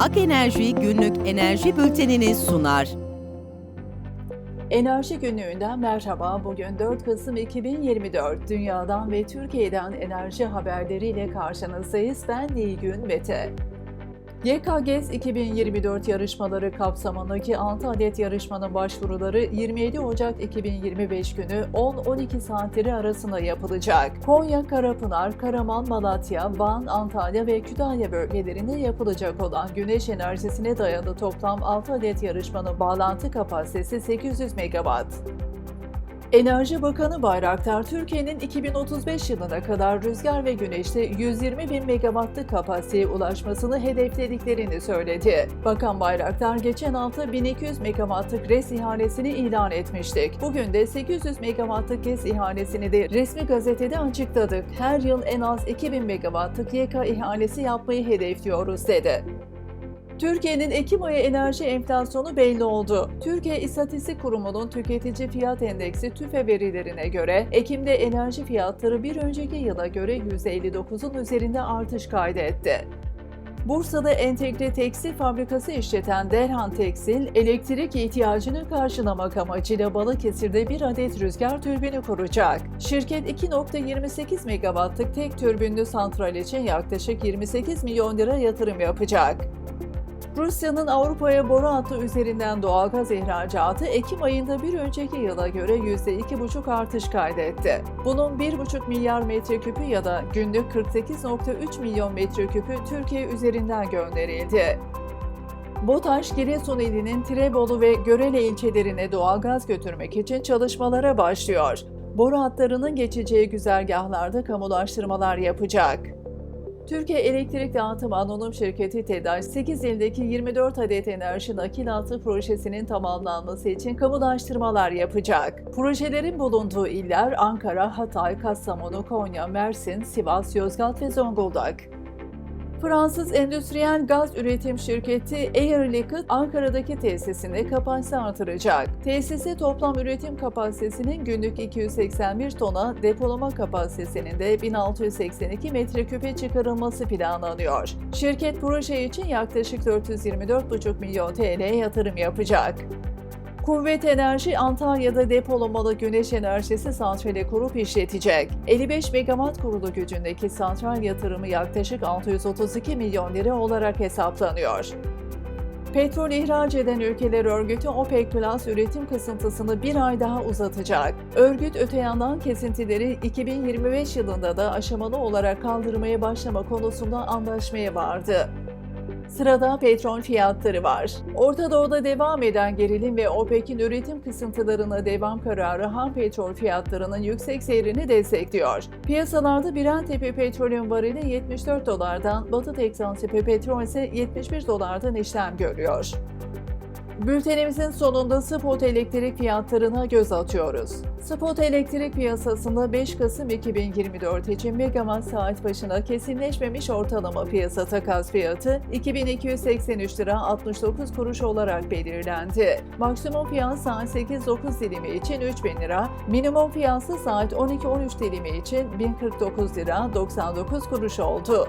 Ak Enerji günlük enerji bültenini sunar. Enerji günlüğünden merhaba. Bugün 4 Kasım 2024. Dünyadan ve Türkiye'den enerji haberleriyle karşınızdayız. Ben Nilgün Mete. YKGES 2024 yarışmaları kapsamındaki 6 adet yarışmanın başvuruları 27 Ocak 2025 günü 10-12 saatleri arasında yapılacak. Konya, Karapınar, Karaman, Malatya, Van, Antalya ve Kütahya bölgelerinde yapılacak olan güneş enerjisine dayalı toplam 6 adet yarışmanın bağlantı kapasitesi 800 megawatt. Enerji Bakanı Bayraktar, Türkiye'nin 2035 yılına kadar rüzgar ve güneşte 120 bin megawattlık kapasiteye ulaşmasını hedeflediklerini söyledi. Bakan Bayraktar, geçen hafta 1200 megawattlık RES ihalesini ilan etmiştik. Bugün de 800 megawattlık GES ihalesini de resmi gazetede açıkladık. Her yıl en az 2000 megawattlık YK ihalesi yapmayı hedefliyoruz dedi. Türkiye'nin Ekim ayı enerji enflasyonu belli oldu. Türkiye İstatistik Kurumu'nun tüketici fiyat endeksi TÜFE verilerine göre Ekim'de enerji fiyatları bir önceki yıla göre %59'un üzerinde artış kaydetti. Bursa'da entegre tekstil fabrikası işleten Derhan Tekstil, elektrik ihtiyacını karşılamak amacıyla Balıkesir'de bir adet rüzgar türbini kuracak. Şirket 2.28 megawattlık tek türbinli santral için yaklaşık 28 milyon lira yatırım yapacak. Rusya'nın Avrupa'ya boru hattı üzerinden doğalgaz ihracatı Ekim ayında bir önceki yıla göre %2,5 artış kaydetti. Bunun 1,5 milyar metreküpü ya da günlük 48,3 milyon metreküpü Türkiye üzerinden gönderildi. BOTAŞ, Giresun ilinin Tirebolu ve Görele ilçelerine doğalgaz götürmek için çalışmalara başlıyor. Boru hatlarının geçeceği güzergahlarda kamulaştırmalar yapacak. Türkiye Elektrik Dağıtım Anonim Şirketi TEDAŞ, 8 ildeki 24 adet enerji nakilatı projesinin tamamlanması için kamulaştırmalar yapacak. Projelerin bulunduğu iller Ankara, Hatay, Kastamonu, Konya, Mersin, Sivas, Yozgat ve Zonguldak. Fransız endüstriyel gaz üretim şirketi Air Liquide Ankara'daki tesisinde kapasite artıracak. Tesise toplam üretim kapasitesinin günlük 281 tona, depolama kapasitesinin de 1682 metreküpe çıkarılması planlanıyor. Şirket proje için yaklaşık 424,5 milyon TL yatırım yapacak. Kuvvet Enerji Antalya'da depolamalı güneş enerjisi santrali kurup işletecek. 55 megawatt kurulu gücündeki santral yatırımı yaklaşık 632 milyon lira olarak hesaplanıyor. Petrol ihraç eden ülkeler örgütü OPEC Plus üretim kısıntısını bir ay daha uzatacak. Örgüt öte yandan kesintileri 2025 yılında da aşamalı olarak kaldırmaya başlama konusunda anlaşmaya vardı. Sırada petrol fiyatları var. Orta Doğu'da devam eden gerilim ve OPEC'in üretim kısıntılarına devam kararı ham petrol fiyatlarının yüksek seyrini destekliyor. Piyasalarda Brent tepe petrolün varili 74 dolardan, Batı Teksan tepe petrol ise 71 dolardan işlem görüyor. Bültenimizin sonunda spot elektrik fiyatlarına göz atıyoruz. Spot elektrik piyasasında 5 Kasım 2024 için megawatt saat başına kesinleşmemiş ortalama piyasa takas fiyatı 2283 lira 69 kuruş olarak belirlendi. Maksimum fiyat saat 8-9 dilimi için 3000 lira, minimum fiyatı saat 12-13 dilimi için 1049 lira 99 kuruş oldu.